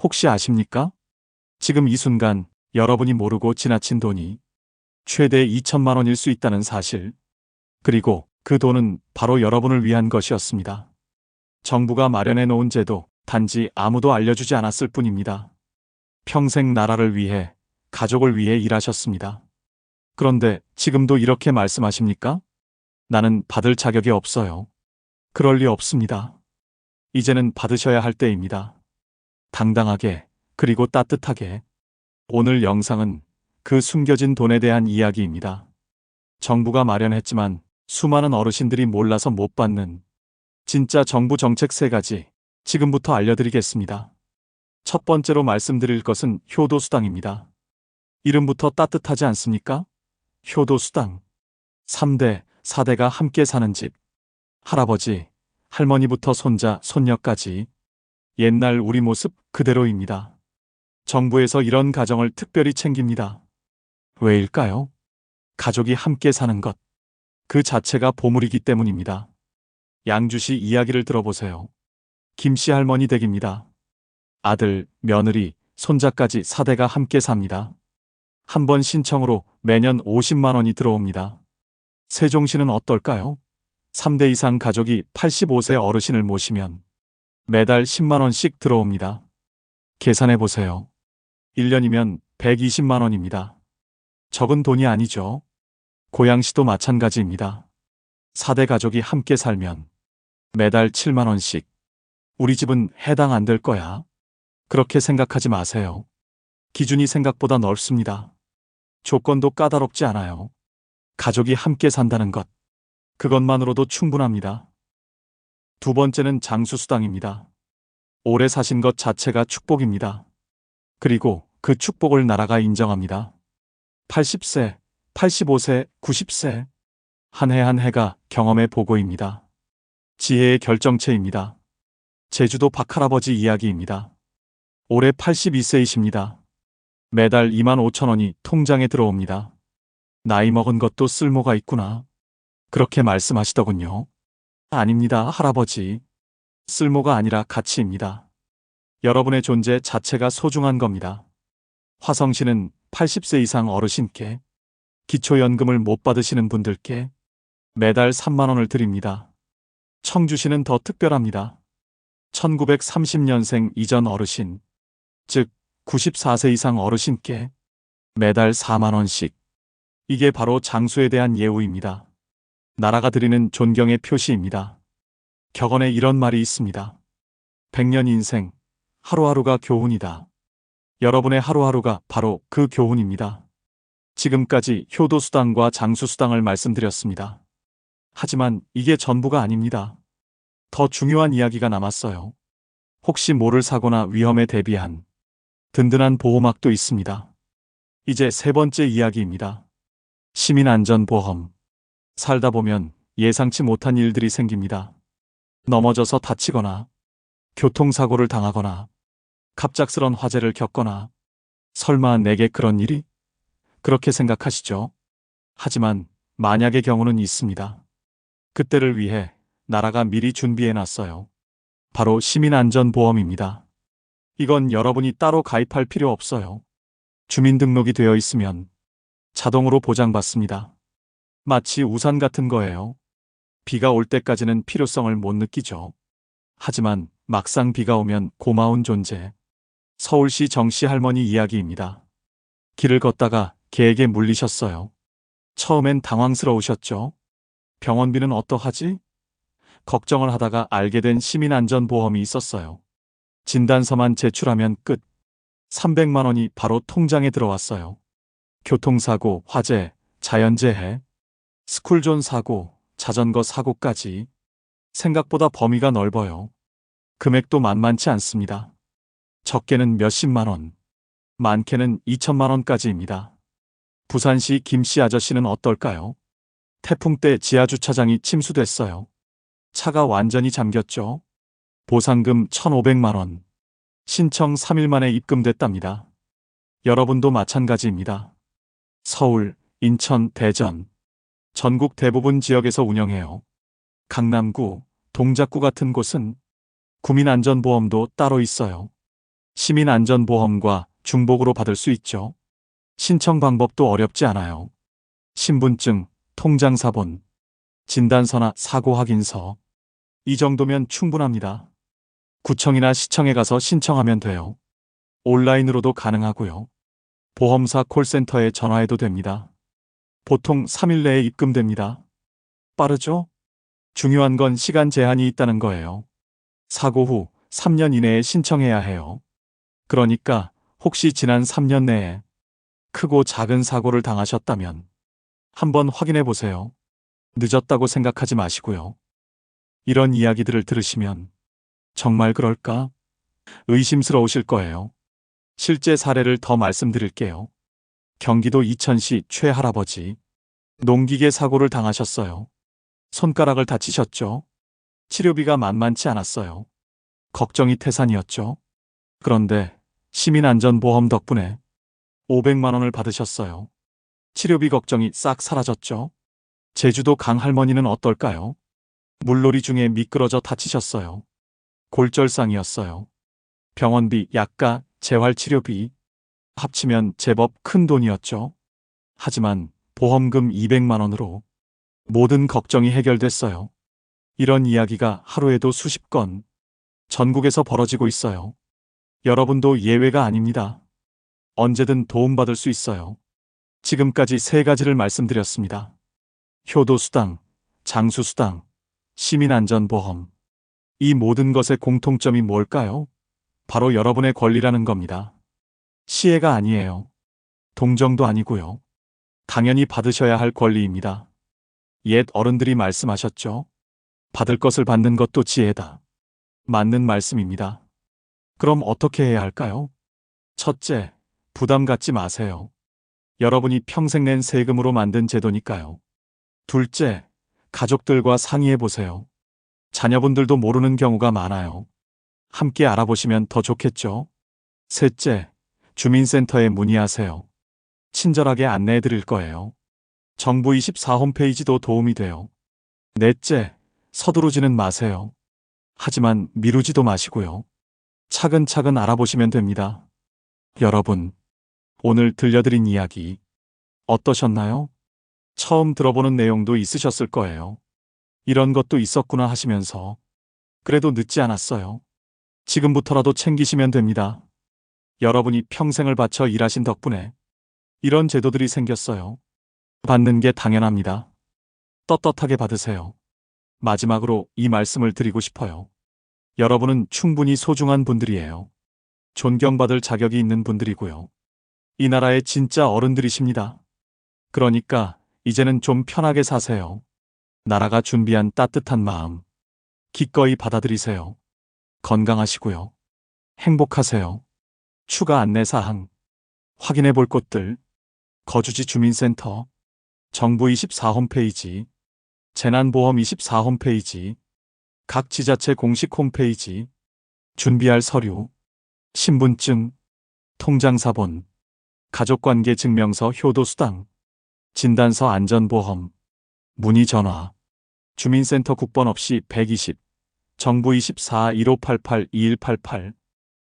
혹시 아십니까? 지금 이 순간 여러분이 모르고 지나친 돈이 최대 2천만 원일 수 있다는 사실. 그리고 그 돈은 바로 여러분을 위한 것이었습니다. 정부가 마련해 놓은 제도, 단지 아무도 알려주지 않았을 뿐입니다. 평생 나라를 위해, 가족을 위해 일하셨습니다. 그런데 지금도 이렇게 말씀하십니까? 나는 받을 자격이 없어요. 그럴 리 없습니다. 이제는 받으셔야 할 때입니다. 당당하게, 그리고 따뜻하게. 오늘 영상은 그 숨겨진 돈에 대한 이야기입니다. 정부가 마련했지만 수많은 어르신들이 몰라서 못 받는 진짜 정부 정책 세 가지 지금부터 알려드리겠습니다. 첫 번째로 말씀드릴 것은 효도수당입니다. 이름부터 따뜻하지 않습니까? 효도수당. 3대, 4대가 함께 사는 집. 할아버지, 할머니부터 손자, 손녀까지. 옛날 우리 모습 그대로입니다. 정부에서 이런 가정을 특별히 챙깁니다. 왜일까요? 가족이 함께 사는 것. 그 자체가 보물이기 때문입니다. 양주시 이야기를 들어보세요. 김씨 할머니 댁입니다. 아들, 며느리, 손자까지 사대가 함께 삽니다. 한 번 신청으로 매년 50만 원이 들어옵니다. 세종시는 어떨까요? 3대 이상 가족이 85세 어르신을 모시면 매달 10만 원씩 들어옵니다. 계산해 보세요. 1년이면 120만 원입니다. 적은 돈이 아니죠. 고양시도 마찬가지입니다. 4대 가족이 함께 살면 매달 7만 원씩. 우리 집은 해당 안 될 거야. 그렇게 생각하지 마세요. 기준이 생각보다 넓습니다. 조건도 까다롭지 않아요. 가족이 함께 산다는 것. 그것만으로도 충분합니다. 두 번째는 장수수당입니다. 오래 사신 것 자체가 축복입니다. 그리고 그 축복을 나라가 인정합니다. 80세, 85세, 90세. 한 해 한 해가 경험의 보고입니다. 지혜의 결정체입니다. 제주도 박할아버지 이야기입니다. 올해 82세이십니다. 매달 2만 5천 원이 통장에 들어옵니다. 나이 먹은 것도 쓸모가 있구나. 그렇게 말씀하시더군요. 아닙니다, 할아버지. 쓸모가 아니라 가치입니다. 여러분의 존재 자체가 소중한 겁니다. 화성시는 80세 이상 어르신께 기초연금을 못 받으시는 분들께 매달 3만 원을 드립니다. 청주시는 더 특별합니다. 1930년생 이전 어르신, 즉 94세 이상 어르신께 매달 4만 원씩. 이게 바로 장수에 대한 예우입니다. 나라가 드리는 존경의 표시입니다. 격언에 이런 말이 있습니다. 백년 인생, 하루하루가 교훈이다. 여러분의 하루하루가 바로 그 교훈입니다. 지금까지 효도수당과 장수수당을 말씀드렸습니다. 하지만 이게 전부가 아닙니다. 더 중요한 이야기가 남았어요. 혹시 모를 사고나 위험에 대비한 든든한 보호막도 있습니다. 이제 세 번째 이야기입니다. 시민안전보험. 살다 보면 예상치 못한 일들이 생깁니다. 넘어져서 다치거나, 교통사고를 당하거나, 갑작스런 화재를 겪거나, 설마 내게 그런 일이? 그렇게 생각하시죠? 하지만 만약의 경우는 있습니다. 그때를 위해 나라가 미리 준비해 놨어요. 바로 시민안전보험입니다. 이건 여러분이 따로 가입할 필요 없어요. 주민등록이 되어 있으면 자동으로 보장받습니다. 마치 우산 같은 거예요. 비가 올 때까지는 필요성을 못 느끼죠. 하지만 막상 비가 오면 고마운 존재. 서울시 정씨 할머니 이야기입니다. 길을 걷다가 개에게 물리셨어요. 처음엔 당황스러우셨죠? 병원비는 어떠하지? 걱정을 하다가 알게 된 시민안전보험이 있었어요. 진단서만 제출하면 끝. 300만 원이 바로 통장에 들어왔어요. 교통사고, 화재, 자연재해, 스쿨존 사고, 자전거 사고까지 생각보다 범위가 넓어요. 금액도 만만치 않습니다. 적게는 몇십만 원, 많게는 2천만 원까지입니다. 부산시 김씨 아저씨는 어떨까요? 태풍 때 지하주차장이 침수됐어요. 차가 완전히 잠겼죠. 보상금 1,500만 원. 신청 3일 만에 입금됐답니다. 여러분도 마찬가지입니다. 서울, 인천, 대전. 전국 대부분 지역에서 운영해요. 강남구, 동작구 같은 곳은 구민안전보험도 따로 있어요. 시민안전보험과 중복으로 받을 수 있죠. 신청 방법도 어렵지 않아요. 신분증, 통장사본, 진단서나 사고 확인서. 이 정도면 충분합니다. 구청이나 시청에 가서 신청하면 돼요. 온라인으로도 가능하고요. 보험사 콜센터에 전화해도 됩니다. 보통 3일 내에 입금됩니다. 빠르죠? 중요한 건 시간 제한이 있다는 거예요. 사고 후 3년 이내에 신청해야 해요. 그러니까 혹시 지난 3년 내에 크고 작은 사고를 당하셨다면 한번 확인해 보세요. 늦었다고 생각하지 마시고요. 이런 이야기들을 들으시면 정말 그럴까? 의심스러우실 거예요. 실제 사례를 더 말씀드릴게요. 경기도 이천시 최 할아버지. 농기계 사고를 당하셨어요. 손가락을 다치셨죠? 치료비가 만만치 않았어요. 걱정이 태산이었죠. 그런데 시민안전보험 덕분에 500만 원을 받으셨어요. 치료비 걱정이 싹 사라졌죠. 제주도 강할머니는 어떨까요? 물놀이 중에 미끄러져 다치셨어요. 골절상이었어요. 병원비, 약가, 재활치료비 합치면 제법 큰 돈이었죠. 하지만 보험금 200만 원으로 모든 걱정이 해결됐어요. 이런 이야기가 하루에도 수십 건 전국에서 벌어지고 있어요. 여러분도 예외가 아닙니다. 언제든 도움받을 수 있어요. 지금까지 세 가지를 말씀드렸습니다. 효도수당, 장수수당, 시민안전보험. 이 모든 것의 공통점이 뭘까요? 바로 여러분의 권리라는 겁니다. 시혜가 아니에요. 동정도 아니고요. 당연히 받으셔야 할 권리입니다. 옛 어른들이 말씀하셨죠? 받을 것을 받는 것도 지혜다. 맞는 말씀입니다. 그럼 어떻게 해야 할까요? 첫째, 부담 갖지 마세요. 여러분이 평생 낸 세금으로 만든 제도니까요. 둘째, 가족들과 상의해 보세요. 자녀분들도 모르는 경우가 많아요. 함께 알아보시면 더 좋겠죠? 셋째, 주민센터에 문의하세요. 친절하게 안내해 드릴 거예요. 정부 24 홈페이지도 도움이 돼요. 넷째, 서두르지는 마세요. 하지만 미루지도 마시고요. 차근차근 알아보시면 됩니다. 여러분, 오늘 들려드린 이야기 어떠셨나요? 처음 들어보는 내용도 있으셨을 거예요. 이런 것도 있었구나 하시면서 그래도 늦지 않았어요. 지금부터라도 챙기시면 됩니다. 여러분이 평생을 바쳐 일하신 덕분에 이런 제도들이 생겼어요. 받는 게 당연합니다. 떳떳하게 받으세요. 마지막으로 이 말씀을 드리고 싶어요. 여러분은 충분히 소중한 분들이에요. 존경받을 자격이 있는 분들이고요. 이 나라의 진짜 어른들이십니다. 그러니까 이제는 좀 편하게 사세요. 나라가 준비한 따뜻한 마음. 기꺼이 받아들이세요. 건강하시고요. 행복하세요. 추가 안내사항. 확인해 볼 곳들. 거주지 주민센터. 정부 24 홈페이지. 재난보험 24 홈페이지. 각 지자체 공식 홈페이지. 준비할 서류. 신분증. 통장사본. 가족관계 증명서 효도수당. 진단서 안전보험. 문의 전화. 주민센터 국번 없이 120. 정부 24 1588 2188